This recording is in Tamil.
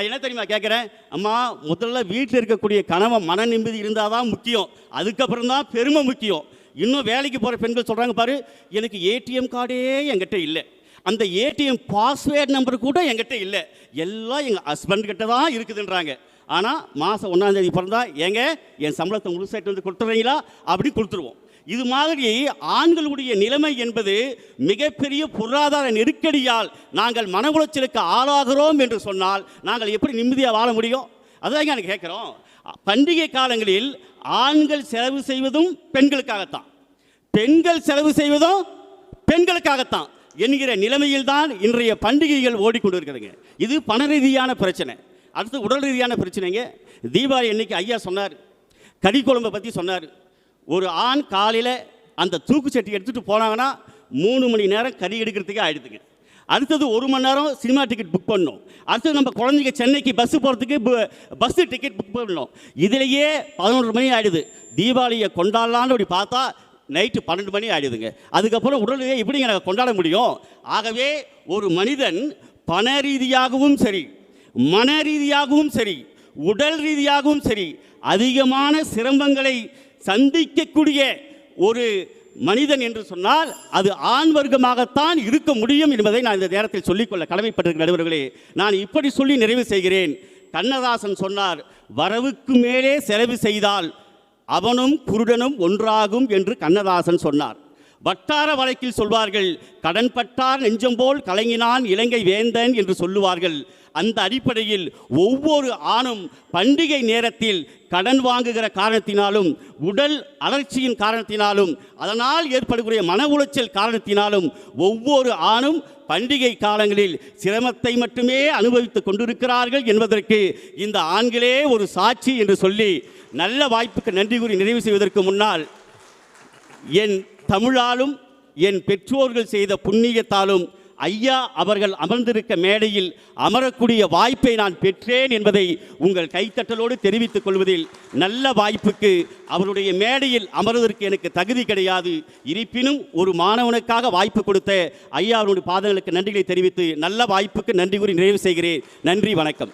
நான் என்ன தெரியுமா கேட்குறேன் அம்மா முதல்ல வீட்டில் இருக்கக்கூடிய கணவன் மன நிம்மதி இருந்தால் தான் முக்கியம். அதுக்கப்புறம் தான் பெருமை முக்கியம். இன்னும் வேலைக்கு போகிற பெண்கள் சொல்கிறாங்க பாரு எனக்கு ஏடிஎம் கார்டே என்கிட்ட இல்லை. அந்த ஏடிஎம் பாஸ்வேர்ட் நம்பர் கூட என்கிட்ட இல்லை. எல்லாம் எங்கள் ஹஸ்பண்ட் கிட்ட தான் இருக்குதுன்றாங்க. ஆனால் மாதம் ஒன்றாந்தேதி பிறந்தா ஏங்க என் சம்பளத்தை முழுசாகிட்டு வந்து கொடுத்துறீங்களா? அப்படின்னு கொடுத்துருவோம். இது மாதிரி ஆண்களுடைய நிலைமை என்பது மிகப்பெரிய பொருளாதார நெருக்கடியால் நாங்கள் மன உளைச்சலுக்கு ஆளாகிறோம் என்று சொன்னால் நாங்கள் எப்படி நிம்மதியாக வாழ முடியும்? அதுதான் எனக்கு கேட்குறோம். பண்டிகை காலங்களில் ஆண்கள் செலவு செய்வதும் பெண்களுக்காகத்தான். பெண்கள் செலவு செய்வதும் பெண்களுக்காகத்தான் என்கிற நிலைமையில் தான் இன்றைய பண்டிகைகள் ஓடிக்கொண்டிருக்கிறதுங்க. இது பண ரீதியான பிரச்சனை. அடுத்து உடல் ரீதியான பிரச்சனைங்க. தீபாவளி அன்னைக்கு ஐயா சொன்னார். கறி குழம்பை பற்றி சொன்னார். ஒரு ஆண் காலையில் அந்த தூக்குச்சட்டி எடுத்துகிட்டு போனாங்கன்னா மூணு மணி நேரம் கறி எடுக்கிறதுக்கே ஆயிடுதுங்க. அடுத்தது ஒரு மணி நேரம் சினிமா டிக்கெட் புக் பண்ணோம் அடுத்தது நம்ம குழந்தைங்க சென்னைக்கு பஸ்ஸு போகிறதுக்கு பஸ்ஸு டிக்கெட் புக் பண்ணணும். இதிலேயே பதினொன்று மணி ஆகிடுது தீபாவளியை கொண்டாடலான்னு அப்படி பார்த்தா நைட்டு பன்னெண்டு மணி ஆகிடுதுங்க அதுக்கப்புறம் உடலையே எப்படிங்க நாங்கள் கொண்டாட முடியும்? ஆகவே ஒரு மனிதன் பண ரீதியாகவும் சரி மன ரீதியாகவும் சரி உடல் ரீதியாகவும் சரி அதிகமான சிரமங்களை சந்திக்கக்கூடிய ஒரு மனிதன் என்று சொன்னால் அது ஆண் வர்க்கமாகத்தான் இருக்க முடியும் என்பதை நான் இந்த நேரத்தில் சொல்லிக்கொள்ள கடமைப்பட்டிருக்கிற நடுவர்களே நான் இப்படி சொல்லி நிறைவு செய்கிறேன். கண்ணதாசன் சொன்னார் வரவுக்கு மேலே செலவு செய்தால் அவனும் குருடனும் ஒன்றாகும் என்று கண்ணதாசன் சொன்னார். வட்டார வழக்கில் சொல்வார்கள் கடன்பட்டார் நெஞ்சம் போல் கலங்கினான் இலங்கை வேந்தன் என்று சொல்லுவார்கள். அந்த அடிப்படையில் ஒவ்வொரு ஆணும் பண்டிகை நேரத்தில் கடன் வாங்குகிற காரணத்தினாலும் உடல் அலர்ச்சியின் காரணத்தினாலும் அதனால் ஏற்படக்கூடிய மன உளைச்சல் காரணத்தினாலும் ஒவ்வொரு ஆணும் பண்டிகை காலங்களில் சிரமத்தை மட்டுமே அனுபவித்துக் கொண்டிருக்கிறார்கள் என்பதற்கு இந்த ஆண்களே ஒரு சாட்சி என்று சொல்லி நல்ல வாய்ப்புக்கு நன்றி கூறி நிறைவு செய்வதற்கு முன்னால் என் தமிழாலும் என் பெற்றோர்கள் செய்த புண்ணியத்தாலும் ஐயா அவர்கள் அமர்ந்திருக்க மேடையில் அமரக்கூடிய வாய்ப்பை நான் பெற்றேன் என்பதை உங்கள் கைத்தட்டலோடு தெரிவித்துக் கொள்வதில் நல்ல வாய்ப்புக்கு அவருடைய மேடையில் அமர்வதற்கு எனக்கு தகுதி கிடையாது. இருப்பினும் ஒரு மாணவனுக்காக வாய்ப்பு கொடுத்த ஐயா அவருடைய பாதங்களுக்கு நன்றிகளை தெரிவித்து நல்ல வாய்ப்புக்கு நன்றி கூறி நிறைவு செய்கிறேன். நன்றி வணக்கம்.